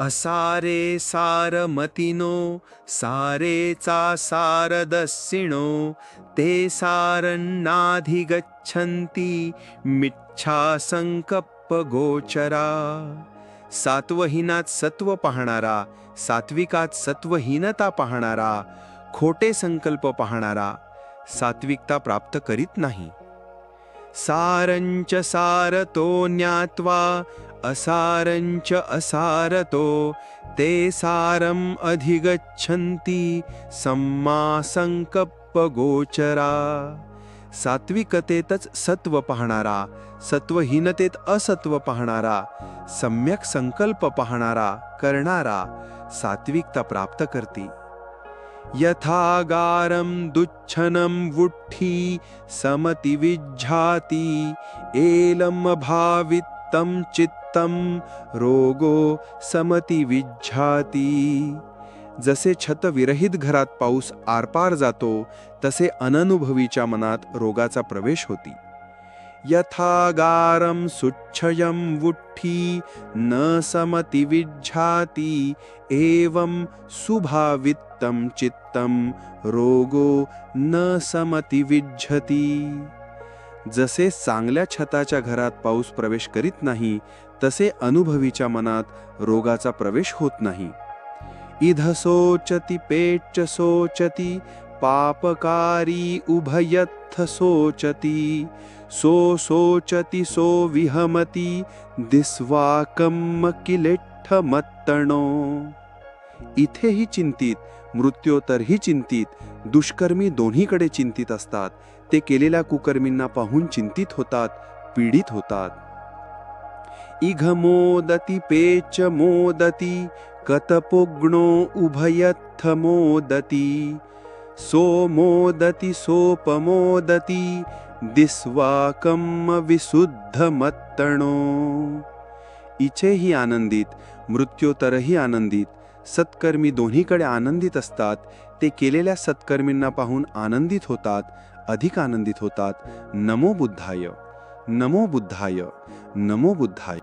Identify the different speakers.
Speaker 1: असारे सारमतिनो सारेचा सारदस्सिणो ते सारन्नाधिगच्छन्ति मिच्छा संकप्प गोचरा सात्वहीनात सत्व पाहणारा सात्विकात सत्वहीनता पाहणारा खोटे संकल्प पाहणारा सात्विकता प्राप्त करीत नाही। सारंच सारतो ज्ञात्वा असारंच असारतो ते सारम अधिगच्छन्ति सम्मा संकप्प गोचरा सात्विकतेतच सत्व पाहणारा सत्वहीनतेत असत्व पाहणारा सम्यक संकल्प पाहणारा करणारा सात्विकता प्राप्त करते। यथागारं दुच्छनं वुट्ठी समति विज्झाति एलं चित्तं रोगो समति विज्झाती। जसे छत विरहित घरात पाऊस आरपार जातो तसे अननुभवीच्या मनात रोगाचा प्रवेश होती. यथागारं सुच्छयं वुट्ठी न समति विज्झाति एवं सुभावित्तं चित्तं रोगो न समति विज्झती। जसे चांगल्या छताच्या घरात पाऊस प्रवेश करीत नाही तसे अनुभवीच्या मनात रोगाचा प्रवेश होत नाही. इध सोचति पेच सोचति पापकारी उभयथ सोचती सो सोचति सो विहमती दिस्वाकम किलेठ्ठ मत्तणो इथेही चिंतित मृत्योतरही चिंतित दुष्कर्मी दोन्हीकडे चिंतित असतात. ते केलेल्या कुकर्मींना पाहून चिंतित होतात पीडित होतात. इघ मोदती पेच मोदती कतपोग्णो उभयथ मोदती. सो मोदती सोपमोदती दिस्वाकम विशुद्ध मत्तणो. इचेही आनंदित मृत्योतरही आनंदित सत्कर्मी दोन्हीकडे आनंदित असतात ते केलेल्या सत्कर्मींना पाहून आनंदित होतात अधिक आनंदित होतात. नमो बुद्धाय. नमो बुद्धाय. नमो बुद्धाय.